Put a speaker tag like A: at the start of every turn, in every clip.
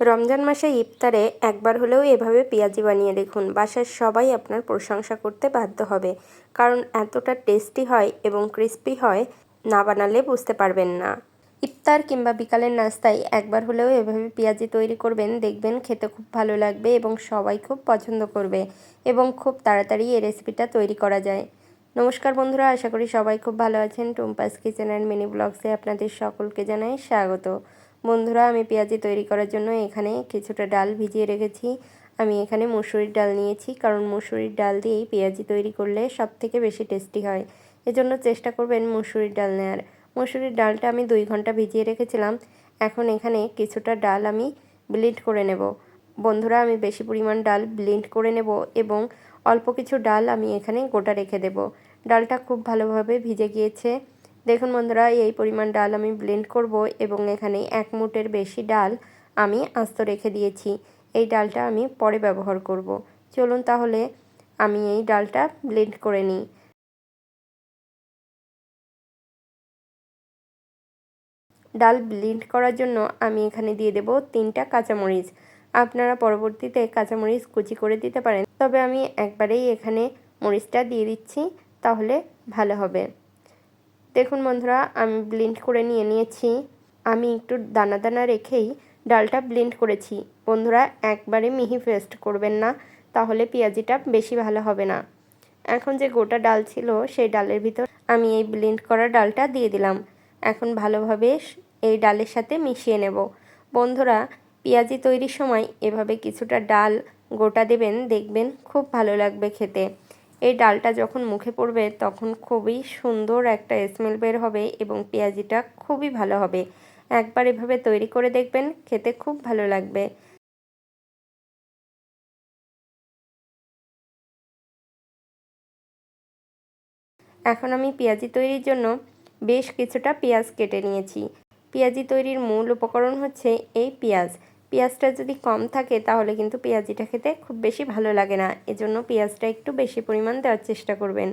A: রমজান মাসে ইফতারে একবার হলেও এভাবে পেঁয়াজি বানিয়ে দেখুন। বাসার সবাই আপনার প্রশংসা করতে বাধ্য হবে। কারণ এতটা টেস্টি হয় এবং ক্রিস্পি হয়, না বানালে বুঝতে পারবেন না। ইফতার কিংবা বিকালের নাস্তায় একবার হলেও এভাবে পেঁয়াজি তৈরি করবেন, দেখবেন খেতে খুব ভালো লাগবে এবং সবাই খুব পছন্দ করবে এবং খুব তাড়াতাড়ি এই রেসিপিটা তৈরি করা যায়। নমস্কার বন্ধুরা, আশা করি সবাই খুব ভালো আছেন। টুম্পাস কিচেন অ্যান্ড মিনি ব্লগসে আপনাদের সকলকে জানাই স্বাগত। বন্ধুরা, আমি পেঁয়াজি তৈরি করার জন্য এখানে কিছুটা ডাল ভিজিয়ে রেখেছি। আমি এখানে মুসুরির ডাল নিয়েছি, কারণ মুসুরির ডাল দিয়েই পেঁয়াজি তৈরি করলে সব থেকে বেশি টেস্টি হয়। এজন্য চেষ্টা করবেন মুসুরির ডাল নেওয়ার মুসুরির ডালটা আমি দুই ঘণ্টা ভিজিয়ে রেখেছিলাম। এখন এখানে কিছুটা ডাল আমি ব্লিন্ড করে নেব। বন্ধুরা, আমি বেশি পরিমাণ ডাল ব্লিন্ড করে নেব এবং অল্প কিছু ডাল আমি এখানে গোটা রেখে দেব। ডালটা খুব ভালোভাবে ভিজে গিয়েছে। দেখুন বন্ধুরা, এই পরিমাণ ডাল আমি ব্লেন্ড করব এবং এখানে এক মুটের বেশি ডাল আমি আস্ত রেখে দিয়েছি। এই ডালটা আমি পরে ব্যবহার করব। চলুন তাহলে আমি এই ডালটা ব্লেন্ড করে নিই। ডাল ব্লিন্ড করার জন্য আমি এখানে দিয়ে দেব তিনটা কাঁচামরিচ। আপনারা পরবর্তীতে কাঁচামরিচ কুচি করে দিতে পারেন। তবে আমি একবারেই এখানে মরিচটা দিয়ে দিচ্ছি, তাহলে ভালো হবে। দেখুন বন্ধুরা, আমি ব্লিন্ড করে নিয়ে নিয়েছি। আমি একটু দানা দানা রেখেই ডালটা ব্লিন্ড করেছি। বন্ধুরা, একবারে মিহি পেস্ট করবেন না, তাহলে পেঁয়াজিটা বেশি ভালো হবে না। এখন যে গোটা ডাল ছিল, সেই ডালের ভিতর আমি এই ব্লিন্ড করা ডালটা দিয়ে দিলাম। এখন ভালোভাবে এই ডালের সাথে মিশিয়ে নেব। বন্ধুরা, পেঁয়াজি তৈরির সময় এভাবে কিছুটা ডাল গোটা দেবেন, দেখবেন খুব ভালো লাগবে খেতে। এই ডালটা যখন মুখে পড়বে, তখন খুবই সুন্দর একটা স্মেল বের হবে এবং পেঁয়াজিটা খুবই ভালো হবে। একবার এভাবে তৈরি করে দেখবেন, খেতে খুব ভালো লাগবে। এখন আমি পেঁয়াজি তৈরির জন্য বেশ কিছুটা পেঁয়াজ কেটে নিয়েছি। পেঁয়াজি তৈরির মূল উপকরণ হচ্ছে এই পেঁয়াজ। পেঁয়াজটা যদি কম থাকে, তাহলে কিন্তু পেঁয়াজিটা খেতে খুব বেশি ভালো লাগে না। এজন্য পেঁয়াজটা একটু বেশি পরিমাণ দেওয়ার চেষ্টা করবেন।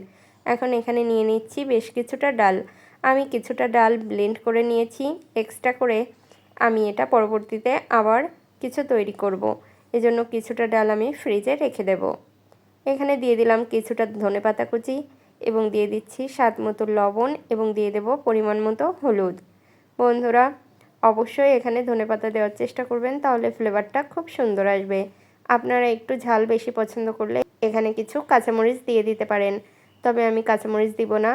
A: এখন এখানে নিয়ে নিচ্ছি বেশ কিছুটা ডাল। আমি কিছুটা ডাল ব্লেন্ড করে নিয়েছি এক্সট্রা করে আমি এটা পরবর্তীতে আবার কিছু তৈরি করব। এজন্য কিছুটা ডাল আমি ফ্রিজে রেখে দেব। এখানে দিয়ে দিলাম কিছুটা ধনে পাতা কুচি এবং দিয়ে দিচ্ছি স্বাদ মতো লবণ এবং দিয়ে দেব পরিমাণ মতো হলুদ। বন্ধুরা অবশ্যই এখানে ধনেপাতা দেওয়ার চেষ্টা করবেন, তাহলে ফ্লেভারটা খুব সুন্দর আসবে। আপনারা একটু ঝাল বেশি পছন্দ করলে এখানে কিছু কাঁচামরিচ দিয়ে দিতে পারেন, তবে আমি কাঁচামরিচ দিব না।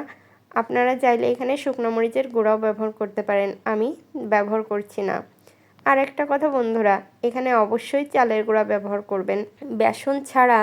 A: আপনারা চাইলে এখানে শুকনো মরিচের গুঁড়াও ব্যবহার করতে পারেন, আমি ব্যবহার করছি না। আর একটা কথা বন্ধুরা, এখানে অবশ্যই চালের গুঁড়া ব্যবহার করবেন। বেসন ছাড়া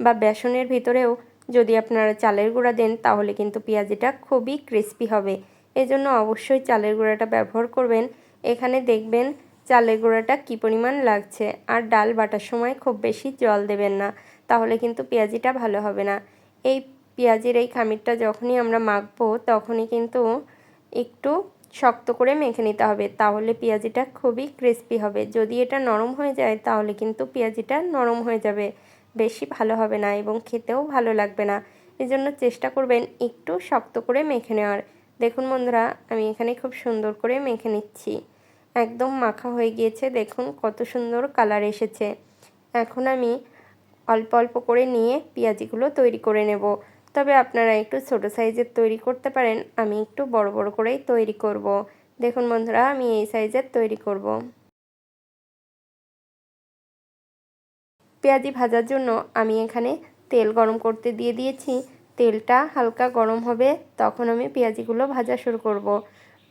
A: বা বেসনের ভিতরেও যদি আপনারা চালের গুঁড়া দেন, তাহলে কিন্তু পেঁয়াজিটা খুবই ক্রিস্পি হবে। এজন্য অবশ্যই চালের গুঁড়াটা ব্যবহার করবেন। এখানে দেখবেন চালের গুঁড়াটা কী পরিমাণ লাগছে। আর ডাল বাটার সময় খুব বেশি জল দেবেন না, তাহলে কিন্তু পেঁয়াজিটা ভালো হবে না। এই পেঁয়াজির এই খামিরটা যখনই আমরা মাখবো, তখনই কিন্তু একটু শক্ত করে মেখে নিতে হবে, তাহলে পেঁয়াজিটা খুবই ক্রিস্পি হবে। যদি এটা নরম হয়ে যায়, তাহলে কিন্তু পেঁয়াজিটা নরম হয়ে যাবে। বেশি ভালো হবে না এবং খেতেও ভালো লাগবে না। এজন্য চেষ্টা করবেন একটু শক্ত করে মেখে নেওয়ার। দেখুন বন্ধুরা, আমি এখানে খুব সুন্দর করে মেখে নিচ্ছি। একদম মাখা হয়ে গিয়েছে দেখুন কত সুন্দর কালার এসেছে এখন আমি অল্প অল্প করে নিয়ে পেঁয়াজিগুলো তৈরি করে নেব তবে আপনারা একটু ছোট সাইজের তৈরি করতে পারেন, আমি একটু বড় বড় করেই তৈরি করব। দেখুন বন্ধুরা, আমি এই সাইজের তৈরি করব। পেঁয়াজি ভাজার জন্য আমি এখানে তেল গরম করতে দিয়ে দিয়েছি তেলটা হালকা গরম হবে, তখন আমি পেঁয়াজিগুলো ভাজা শুরু করব।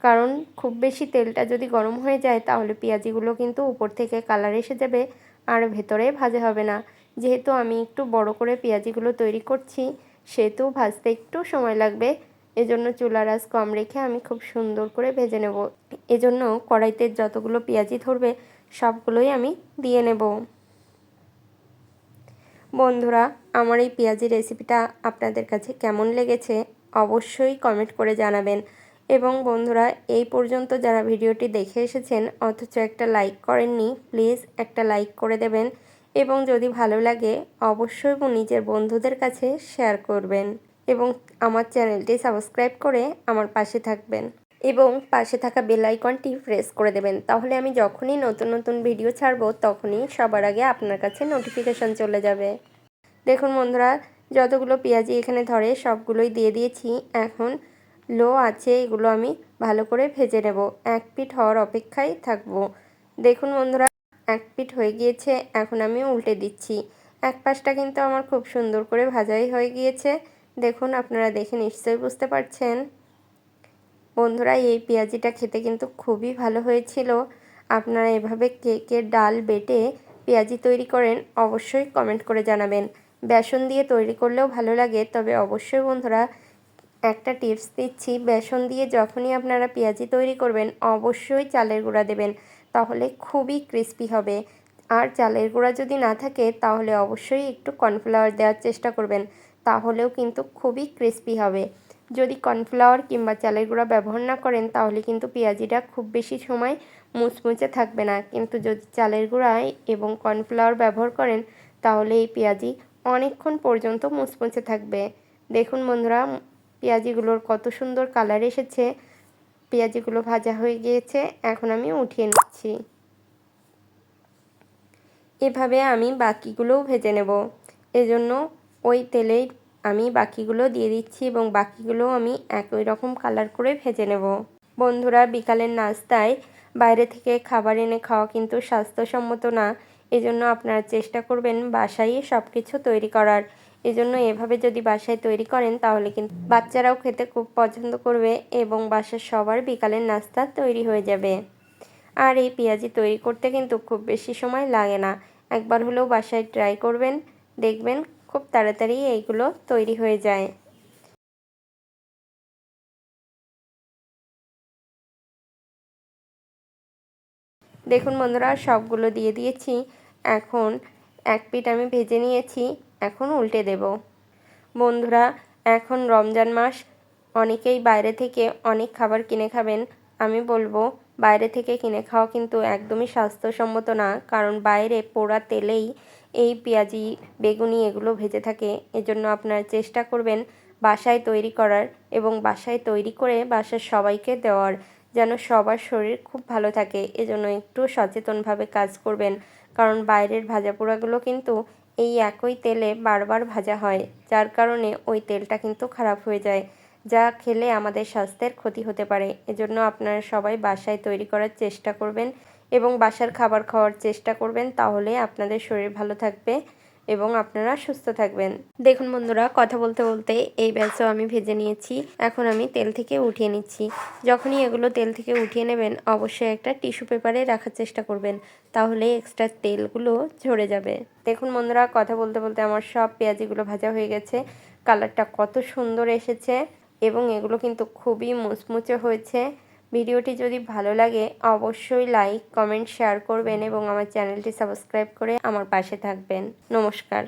A: কারণ খুব বেশি তেলটা যদি গরম হয়ে যায়, তাহলে পেঁয়াজিগুলো কিন্তু উপর থেকে কালার এসে যাবে আর ভেতরে ভাজা হবে না। যেহেতু আমি একটু বড় করে পেঁয়াজিগুলো তৈরি করছি, সেহেতু ভাজতে একটু সময় লাগবে। এজন্য চুলার আঁচ কম রেখে আমি খুব সুন্দর করে ভেজে নেব। এজন্য কড়াইতে যতগুলো পেঁয়াজি ধরবে, সবগুলোই আমি দিয়ে নেব। বন্ধুরা, আমার এই পেঁয়াজি রেসিপিটা আপনাদের কাছে কেমন লেগেছে, অবশ্যই কমেন্ট করে জানাবেন। এবং বন্ধুরা, এই পর্যন্ত যারা ভিডিওটি দেখে এসেছেন, অথচ একটা লাইক করেননি, প্লিজ একটা লাইক করে দেবেন এবং যদি ভালো লাগে, অবশ্যই নিজের বন্ধুদের কাছে শেয়ার করবেন এবং আমার চ্যানেলটি সাবস্ক্রাইব করে আমার পাশে থাকবেন এবং পাশে থাকা বেল আইকনটি প্রেস করে দেবেন। তাহলে আমি যখনই নতুন নতুন ভিডিও ছাড়বো, তখনই সবার আগে আপনার কাছে নোটিফিকেশান চলে যাবে। দেখুন বন্ধুরা, যতগুলো পেঁয়াজি এখানে ধরে সবগুলোই দিয়ে দিয়েছি। এখন লো আছে, এগুলো আমি ভালো করে ভেজে নেব। এক পিঠ হওয়ার অপেক্ষায় থাকব। দেখুন বন্ধুরা, এক পিঠ হয়ে গিয়েছে, এখন আমি উল্টে দিচ্ছি। এক পাশটা কিন্তু আমার খুব সুন্দর করে ভাজাই হয়ে গিয়েছে। দেখুন, আপনারা দেখে নিশ্চয়ই বুঝতে পারছেন। বন্ধুরা, এই পেঁয়াজিটা খেতে কিন্তু খুবই ভালো হয়েছিল। আপনারা এভাবে কেকের ডাল বেটে পেঁয়াজি তৈরি করেন, অবশ্যই কমেন্ট করে জানাবেন। বেসন দিয়ে তৈরি করলেও ভালো লাগে, তবে অবশ্যই বন্ধুরা একটা টিপস দিচ্ছি, বেসন দিয়ে যখনই আপনারা পেঁয়াজি তৈরি করবেন, অবশ্যই চালের গুঁড়া দেবেন, তাহলে খুবই ক্রিস্পি হবে। আর চালের গুঁড়া যদি না থাকে, তাহলে অবশ্যই একটু কর্নফ্লাওয়ার দেওয়ার চেষ্টা করবেন, তাহলেও কিন্তু খুবই ক্রিস্পি হবে। যদি কর্নফ্লাওয়ার কিংবা চালের গুঁড়া ব্যবহার না করেন, তাহলে কিন্তু পেঁয়াজিটা খুব বেশি সময় মুচমুচে থাকবে না। কিন্তু যদি চালের গুঁড়া এবং কর্নফ্লাওয়ার ব্যবহার করেন, তাহলে এই পেঁয়াজি অনেকক্ষণ পর্যন্ত মুচমুচে থাকবে। দেখুন বন্ধুরা পেঁয়াজিগুলোর কত সুন্দর কালার এসেছে। পেঁয়াজিগুলো ভাজা হয়ে গিয়েছে, এখন আমি উঠিয়ে নিচ্ছি। এভাবে আমি বাকিগুলোও ভেজে নেব। এজন্য ওই তেলেই আমি বাকিগুলো দিয়ে দিচ্ছি এবং বাকিগুলো আমি একই রকম কালার করে ভেজে নেব। বন্ধুরা, বিকালের নাস্তায় বাইরে থেকে খাবার এনে খাওয়া কিন্তু স্বাস্থ্যসম্মত না। এজন্য আপনারা চেষ্টা করবেন বাসায় সব কিছু তৈরি করার। এজন্য এভাবে যদি বাসায় তৈরি করেন, তাহলে কিন্তু বাচ্চারাও খেতে খুব পছন্দ করবে এবং বাসার সবার বিকালের নাস্তা তৈরি হয়ে যাবে। আর এই পেঁয়াজি তৈরি করতে কিন্তু খুব বেশি সময় লাগে না। একবার হলেও বাসায় ট্রাই করবেন, দেখবেন খুব তাড়াতাড়ি এইগুলো তৈরি হয়ে যায়। দেখুন বন্ধুরা, সবগুলো দিয়ে দিয়েছি। এখন এক পিঠ আমি ভেজে নিয়েছি। এখন উল্টে দেব। বন্ধুরা, এখন রমজান মাস, অনেকেই বাইরে থেকে অনেক খাবার কিনে খাবেন। আমি বলব, বাইরে থেকে কিনে খাওয়া কিন্তু একদমই স্বাস্থ্যসম্মত না, কারণ বাইরে পোড়া তেলেই এই পেঁয়াজি, বেগুনি এগুলো ভেজে থাকে। এজন্য আপনারা চেষ্টা করবেন বাসায় তৈরি করার এবং বাসায় তৈরি করে বাসার সবাইকে দেওয়ার, যেন সবার শরীর খুব ভালো থাকে। এজন্য একটু সচেতনভাবে কাজ করবেন। কারণ বাইরের ভাজা পোড়াগুলো কিন্তু এই একই তেলে বারবার ভাজা হয়, যার কারণে ওই তেলটা কিন্তু খারাপ হয়ে যায়, যা খেলে আমাদের স্বাস্থ্যের ক্ষতি হতে পারে। এজন্য আপনারা সবাই বাসায় তৈরি করার চেষ্টা করবেন এবং বাসার খাবার খাওয়ার চেষ্টা করবেন, তাহলে আপনাদের শরীর ভালো থাকবে। এবং আপনারা সুস্থ থাকবেন। দেখুন বন্ধুরা, কথা বলতে বলতে এই ব্যাচও আমি ভেজে নিয়েছি। এখন আমি তেল থেকে উঠিয়ে নিচ্ছি। যখনই এগুলো তেল থেকে উঠিয়ে নেবেন, অবশ্যই একটা টিস্যু পেপারে রাখার চেষ্টা করবেন। তাহলে এক্সট্রা তেলগুলো ঝরে যাবে। দেখুন বন্ধুরা, কথা বলতে বলতে আমার সব পেঁয়াজিগুলো ভাজা হয়ে গেছে। কালারটা কত সুন্দর এসেছে এবং এগুলো কিন্তু খুবই মুচমুচে হয়েছে। ভিডিওটি যদি ভালো লাগে, অবশ্যই লাইক কমেন্ট শেয়ার করবেন এবং আমার চ্যানেলটি সাবস্ক্রাইব করে আমার পাশে থাকবেন। নমস্কার।